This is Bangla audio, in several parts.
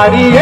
María.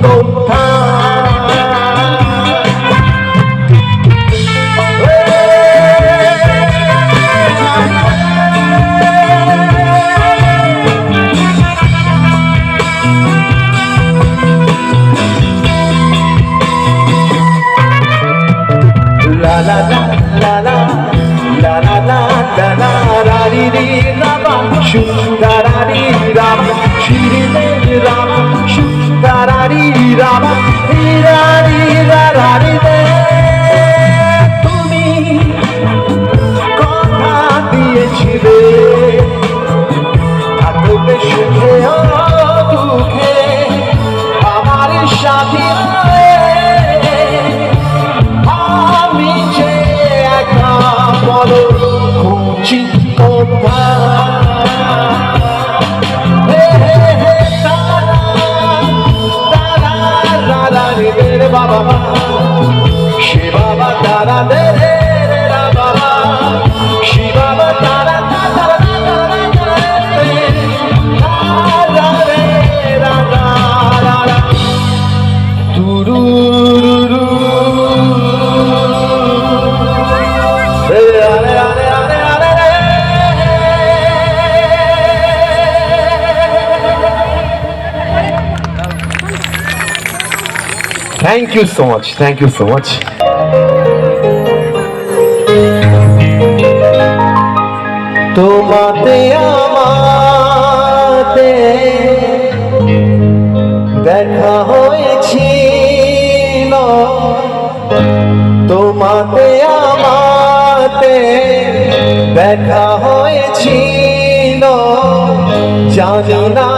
go down. Chico, Chico, Chico. Thank you so much thank you so much তোমাতে আমাতে দেখা হয়েছিল। তোমাতে আমাতে দেখা হয়েছিল। জানি না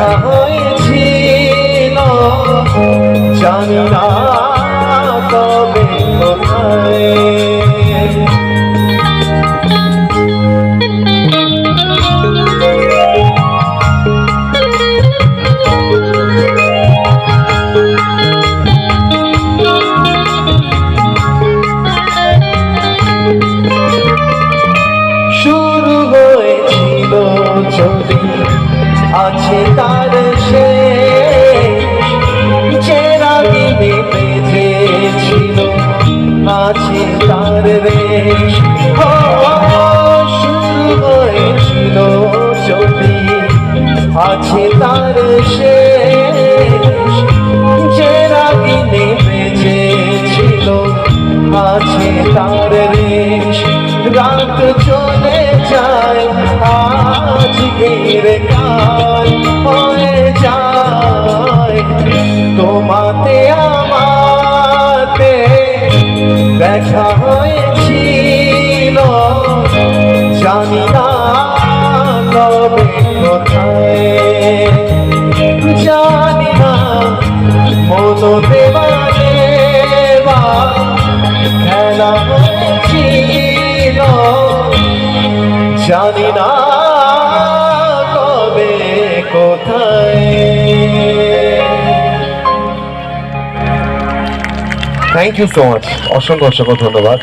হয়েছিল। জানি না তবে কোথায়। হয়েছিল যদি আছে তার শেষ চেরা দিনে বেঁধেছিল আছে তার রেশ রাত চলে যায় আজ ঘিরে কাল হয়ে যায় তোমাতে আমাতে দেখা দেবা দেবা খেলা হয়েছিল। জানি না কবে কোথায়। থ্যাংক ইউ সো মাচ অসংখ্য অসংখ্য ধন্যবাদ।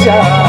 ভেসে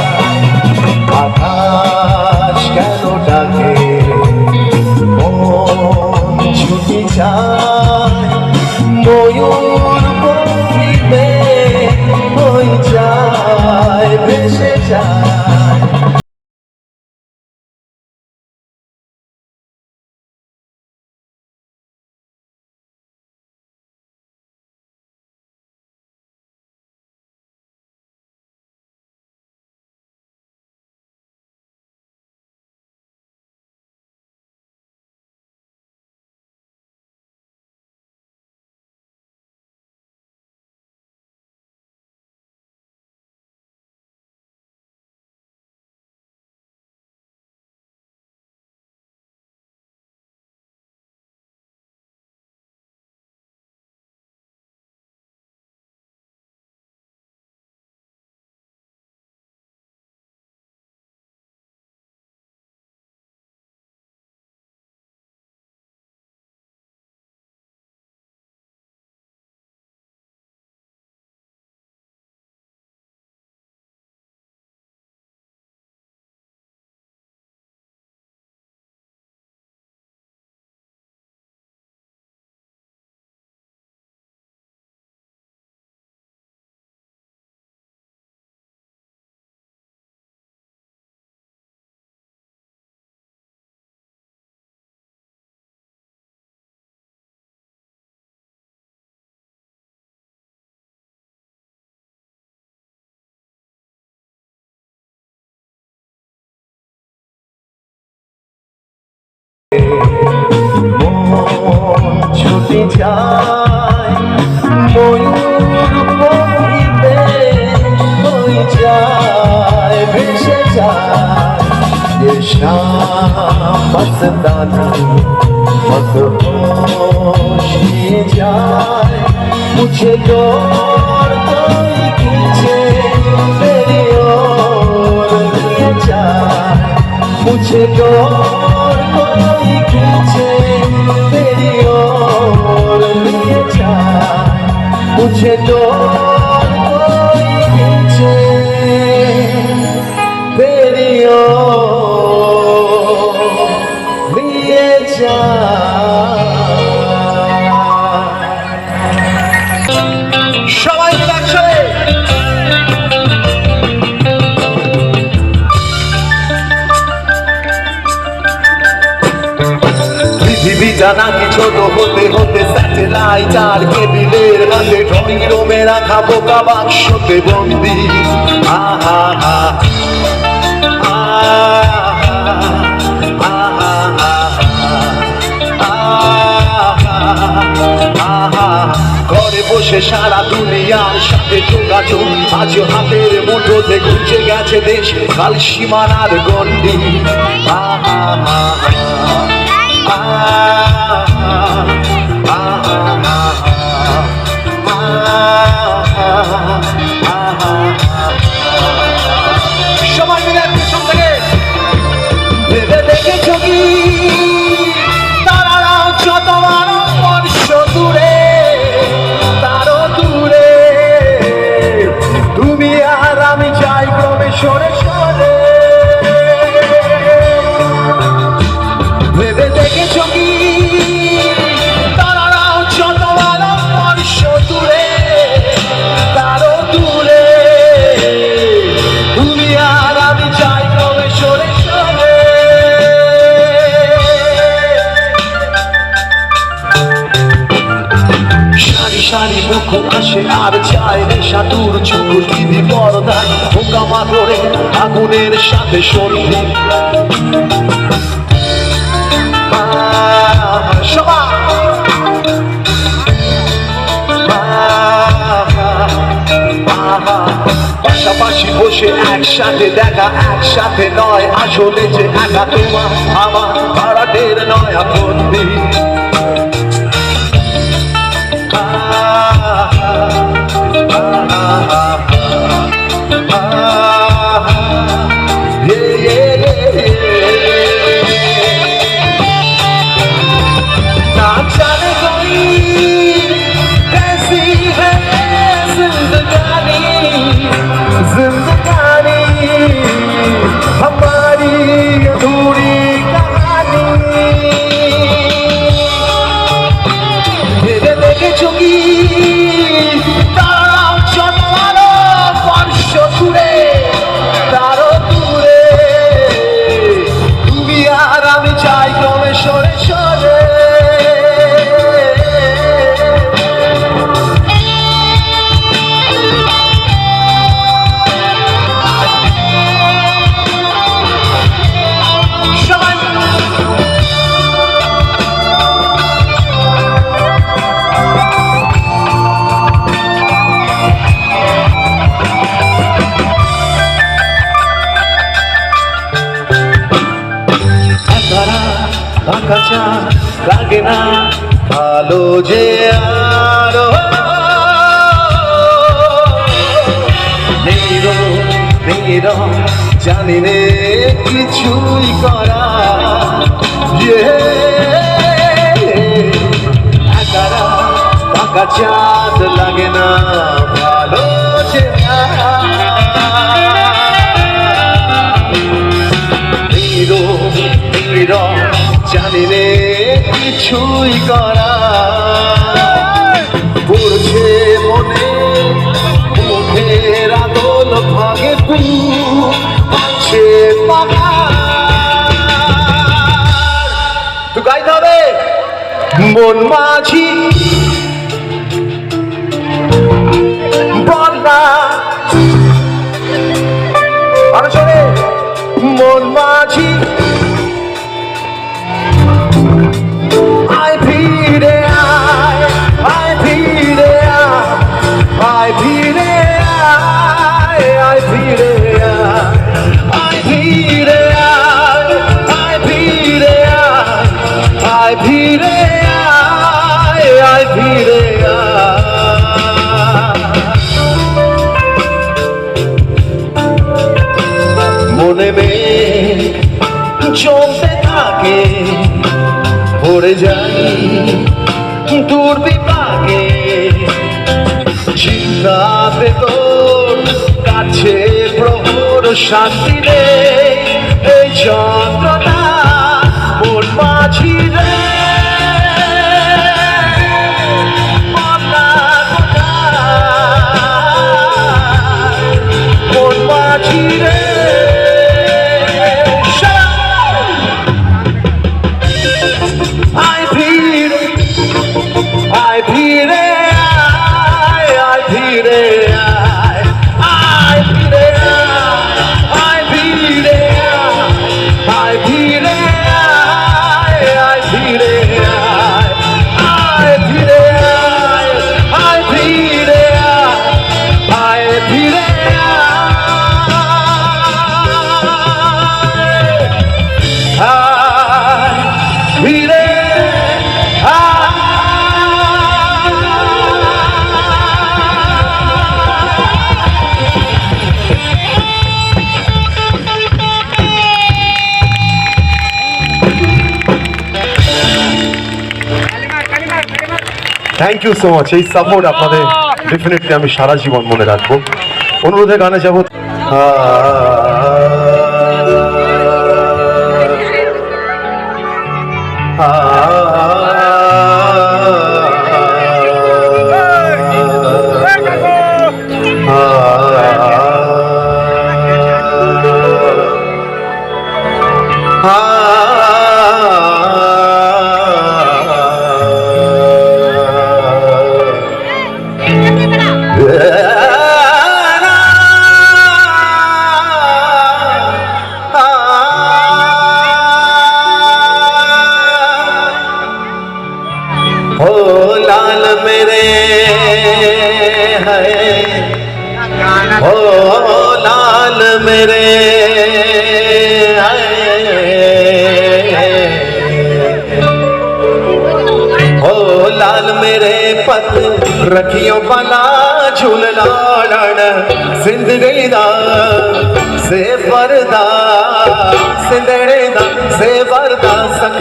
ছুটি যায়, ময়ূর পরিতে ওই যায়, ভেসে যায়। শামদানি মত যায়। মুছে দোর তোই কিছে মেরি ওর যায়। মুছে দোর মুছে তোছে জানা কিছু তো হতে হতে স্যাটেলাইট আর কেবিলের হাতে ড্রয়িং রুমে রাখা বোকা বাক্সতে বন্দি। আহা হা ঘরে বসে সারা দুনিয়ার সাথে যোগাযোগ। আজ হাতের মুঠোতে ঘুরছে গেছে দেশ, কাল সীমানার গন্ডি আহা হা আ করে আগুনের সাথে সন্ধি। পাশাপাশি বসে একসাথে দেখা একসাথে নয় আসলে যে একা তোমার আমার ভাড়াটের নয় বন্দি। Ah, ah, ah, ah, ah. আলো যে আলো জানি রে কিছুই করা চাঁদ লাগে না, ভালো যে জানি রে কিছুই করা পড়ছে মনে, মুখের আদল ভাগে পাচ্ছে তুই গাই ধরে মন মাঝি, বন্যা। আরও মন মাঝি। শান্তি রে এই যন্ত্র থ্যাংক ইউ সো মাচ এই সাপোর্ট আপনাদের ডেফিনেটলি আমি সারা জীবন মনে রাখব। অনুরোধে গানে যাব।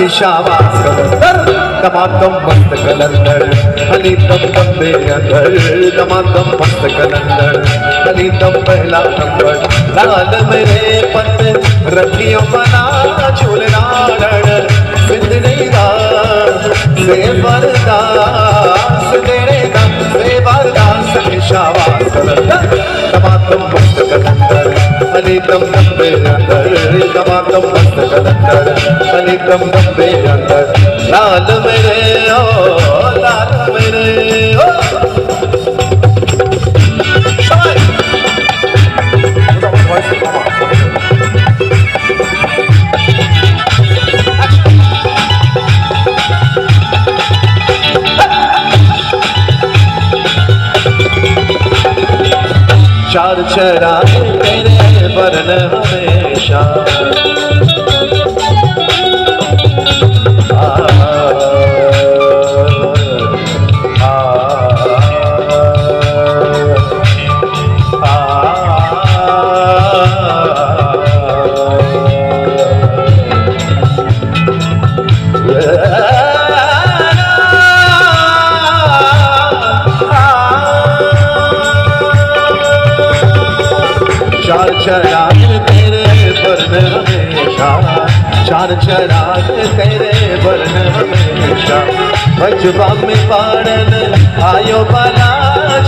सखी शाबाश दमादम मस्त कलंदर हनी दम बंदे अंदर। दमादम मस्त कलंदर हनी दम पहला नंबर। लाल मेरे पत रखियो बना झूल लाड़न ज़िंदगी दा से वरदा सिंदड़े दा से वरदा सखी शाबाश दमादम मस्त कलंदर। अनितम बम्बे नंदर तो मस्त नंदर अनितम बम्बे नंदर लाल मेरे ओ, लाल मेरे ओ। चार चरा तेरे वरन हमेशा। चार चराग तेरे बरन हमेशा। बचबा में पारण आयो बाला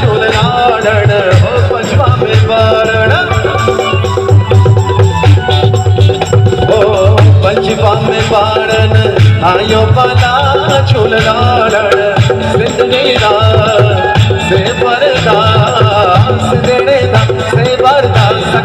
झूलनाड़ण हो बचपा में पारण हो बचपा में पारण आयो बना चोल बाला सिंधी सिंधनी से परदा से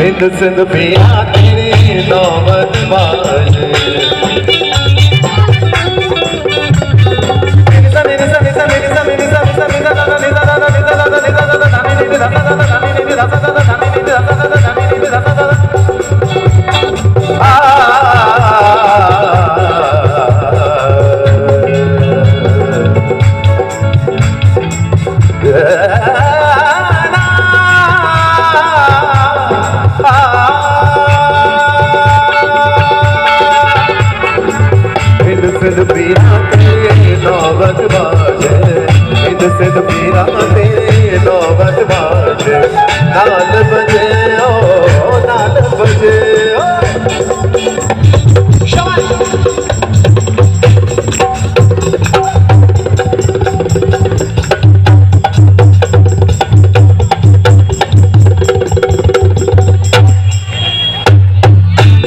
बिंद सिंध पिया तेरे नौबत बाजे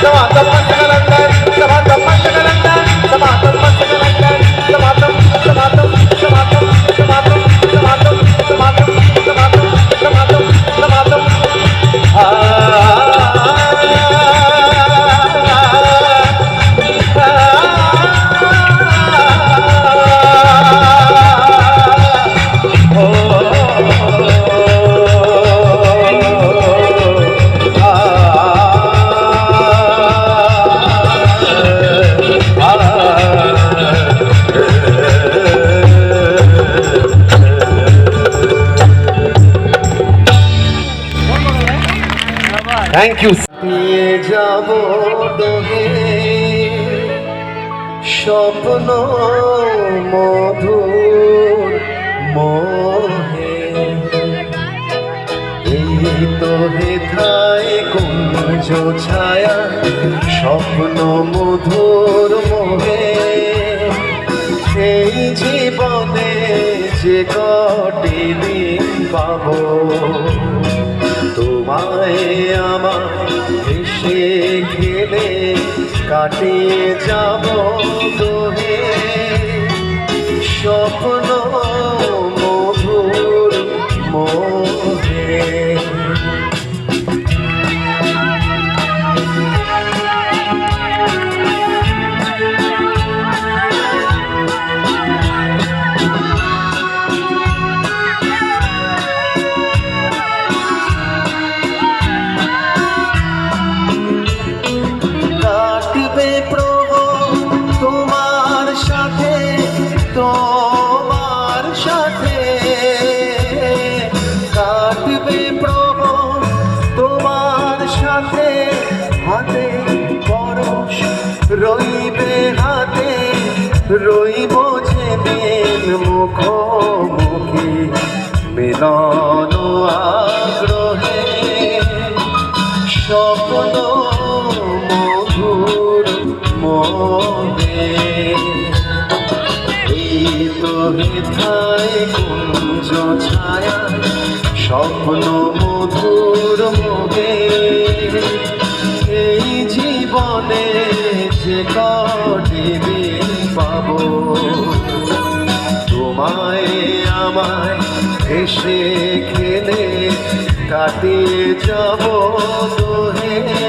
Come on, come on. মধুর মোহে এই জীবনে যে কটি দিন পাবো, তোমায় আমার এসে খেলে কাটিয়ে যাব তোহে স্বপ্ন মধুর মোহে মিলন আগ্রহে মধুর মনে। এই তো ছায়া, স্বপ্ন মধুর মোহে এই জীবনে যে কটি দিন পাবো আমায় এসে খেলে কাটিয়ে যাব